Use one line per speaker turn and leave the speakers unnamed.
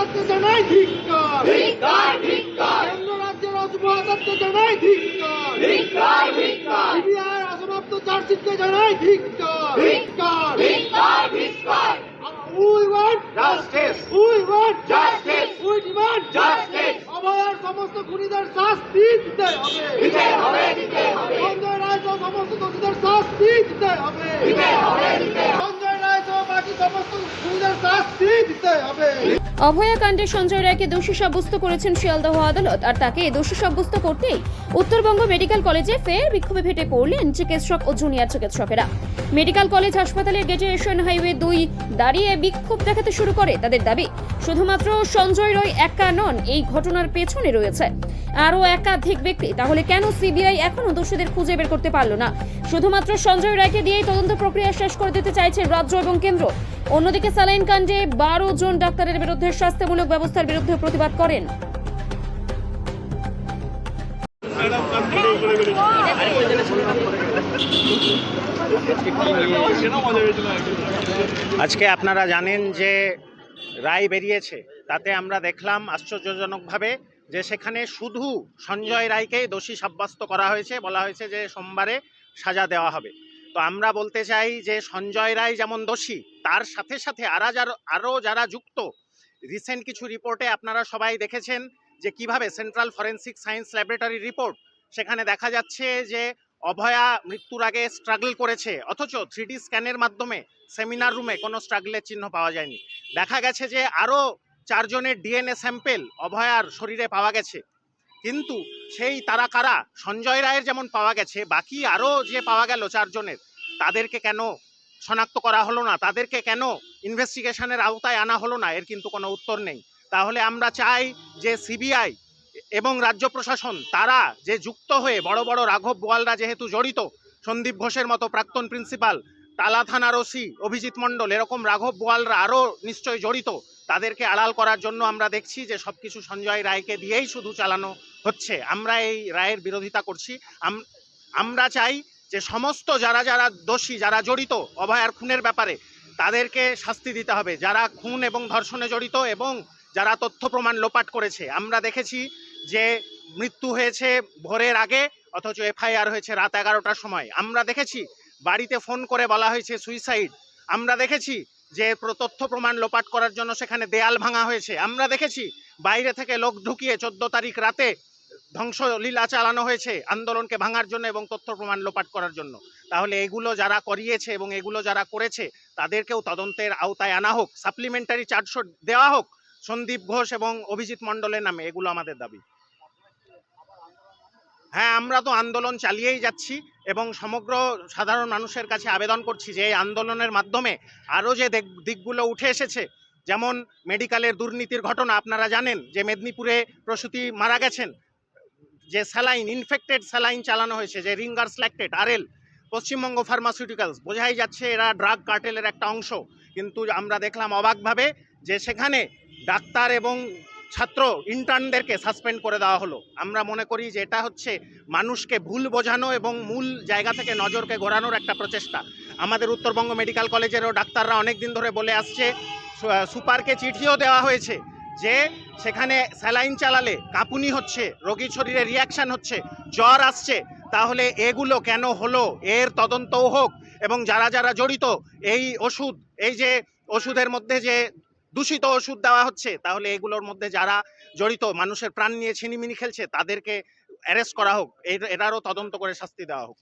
আদালতে জানাই ধিক্কার।
ধিক্কার ধিক্কার।
কেন্দ্র রাজ্যের জানাই ধিক্কার।
ধিক্কার ধিক্কার।
সিবিআই অসমাপ্ত চার্জশিটকে জানাই ধিক্কার।
ধিক্কার ধিক্কার ধিক্কার। Justice! Justice!
অভয়ার সমস্ত খুনিদের শাস্তি দিতে হবে।
দিতে হবে দিতে হবে।
সঞ্জয় রায় সমস্ত দোষীদের শাস্তি দিতে হবে।
দিতে হবে।
অভয়াকাণ্ডে সঞ্জয় রায়কে দোষী সাব্যস্ত করেছেন শিয়ালদহ আদালত, আর তাকে দোষী সাব্যস্ত করতেই উত্তরবঙ্গ মেডিকেল কলেজে ফের বিক্ষোভে ফেটে পড়লেন চিকিৎসক ও জুনিয়র চিকিৎসকেরা। মেডিকেল কলেজ হাসপাতালের গেটে এশিয়ান হাইওয়ে দুই দাঁড়িয়ে বিক্ষোভ দেখাতে শুরু করে তাদের দাবি, শুধুমাত্র সঞ্জয় রয় একা নন, এই ঘটনার পেছনে রয়েছে। আরও একাধিক ব্যক্তি, তাহলে কেন সিবিআই এখনও দোষীদের খুঁজে বের করতে পারল না? শুধুমাত্র সঞ্জয় রায়কে দিয়েই তদন্ত প্রক্রিয়া শেষ করে দিতে চাইছে রাজ্য এবং কেন্দ্র। অন্যদিকে স্যালাইন কাণ্ডে বারো জন ডাক্তারের বিরুদ্ধে স্বাস্থ্যমূলক ব্যবস্থার বিরুদ্ধে প্রতিবাদ করেন।
আজকে আপনারা জানেন যে রায় বেরিয়েছে, তাতে আমরা দেখলাম আশ্চর্যজনকভাবে যে সেখানে শুধু সঞ্জয় রায়কেই দোষী সাব্যস্ত করা হয়েছে, বলা হয়েছে যে সোমবারে সাজা দেওয়া হবে। তো আমরা বলতে চাই যে সঞ্জয় রায় যেমন দোষী, তার সাথে সাথে আরা যার আরও যারা যুক্ত রিসেন্ট কিছু রিপোর্টে আপনারা সবাই দেখেছেন যে কীভাবে central forensic science laboratory report সেখানে দেখা যাচ্ছে যে অভয়া মৃত্যুর আগে স্ট্রাগল করেছে, অথচ থ্রি স্ক্যানের মাধ্যমে সেমিনার রুমে কোনো স্ট্রাগলের চিহ্ন পাওয়া যায়নি। দেখা গেছে যে আরও চারজনের ডিএনএ স্যাম্পেল অভয়ার শরীরে পাওয়া গেছে। কিন্তু সেই তারা কারা? সঞ্জয় রায়ের যেমন পাওয়া গেছে, বাকি আরও যে পাওয়া গেল চারজনের, তাদেরকে কেন শনাক্ত করা হলো না? তাদেরকে কেন ইনভেস্টিগেশনের আওতায় আনা হলো না? এর কিন্তু কোনো উত্তর নেই। তাহলে আমরা চাই যে সিবিআই এবং রাজ্য প্রশাসন, তারা যে যুক্ত হয়ে, বড় বড় রাঘব বোয়ালরা যেহেতু জড়িত, সন্দীপ ঘোষের মতো প্রাক্তন প্রিন্সিপাল টালা থানার ওসি অভিজিৎ মণ্ডল, এরকম রাঘব বোয়ালরা আরও নিশ্চয় জড়িত, তাদেরকে আড়াল করার জন্য আমরা দেখছি যে সব কিছু সঞ্জয় রায়কে দিয়েই শুধু চালানো হচ্ছে, আমরা এই রায়ের বিরোধিতা করছি। আম- আমরা চাই যে সমস্ত যারা যারা দোষী, যারা জড়িত অভয়ার খুনের ব্যাপারে, তাদেরকে শাস্তি দিতে হবে। যারা খুন এবং ধর্ষণে জড়িত এবং যারা তথ্য প্রমাণ লোপাট করেছে, আমরা দেখেছি যে মৃত্যু হয়েছে ভোরের আগে, অথচ এফআইআর হয়েছে রাত এগারোটার সময়। আমরা দেখেছি, বাড়িতে ফোন করে বলা হয়েছে সুইসাইড। আমরা দেখেছি যে তথ্য প্রমাণ লোপাট করার জন্য সেখানে দেয়াল ভাঙা হয়েছে। আমরা দেখেছি, বাইরে থেকে লোক ঢুকিয়ে চোদ্দ তারিখ রাতে ধ্বংসলীলা চালানো হয়েছে আন্দোলনকে ভাঙার জন্য এবং তথ্য প্রমাণ লোপাট করার জন্য। তাহলে এগুলো যারা করিয়েছে এবং এগুলো যারা করেছে, তাদেরকেও তদন্তের আওতায় আনা হোক সাপ্লিমেন্টারি চার্জশিট দেওয়া হোক, সন্দীপ ঘোষ এবং অভিজিৎ মণ্ডলের নামে, এগুলো আমাদের দাবি। হ্যাঁ আমরা তো আন্দোলন চালিয়েই যাচ্ছি এবং সমগ্র সাধারণ মানুষের কাছে আবেদন করছি যে এই আন্দোলনের মাধ্যমে আরও যে দিক- দিকগুলো উঠে এসেছে, যেমন মেডিকেলের দুর্নীতির ঘটনা, আপনারা জানেন যে মেদিনীপুরে প্রসূতি মারা গেছেন যে স্যালাইন ইনফেক্টেড স্যালাইন চালানো হয়েছে, যে Ringer lactate RL Paschimbanga pharmaceuticals বোঝাই যাচ্ছে এরা ড্রাগ কার্টেলের একটা অংশ। কিন্তু আমরা দেখলাম অবাকভাবে যে সেখানে ডাক্তার এবং ছাত্র ইন্টার্নদেরকে সাসপেন্ড করে দেওয়া হলো। আমরা মনে করি যে এটা হচ্ছে মানুষকে ভুল বোঝানো এবং মূল জায়গা থেকে নজরকে ঘোরানোর একটা প্রচেষ্টা। আমাদের উত্তরবঙ্গ মেডিকেল কলেজেরও ডাক্তাররা অনেক দিন ধরে বলে আসছে সুপারকে চিঠিও দেওয়া হয়েছে। যে সেখানে স্যালাইন চালালে কাঁপুনি হচ্ছে, রোগীর শরীরে রিয়াকশন হচ্ছে, জ্বর আসছে, তাহলে এগুলো কেন হলো? এর তদন্তও হোক এবং যারা যারা জড়িত, এই ওষুধ, এই যে ওষুধের মধ্যে যে দূষিত ওষুধ দেওয়া হচ্ছে, তাহলে এগুলোর মধ্যে যারা জড়িত, মানুষের প্রাণ নিয়ে ছিনিমিনি খেলছে, তাদেরকে অ্যারেস্ট করা হোক। এটারও তদন্ত করে শাস্তি দেওয়া হোক।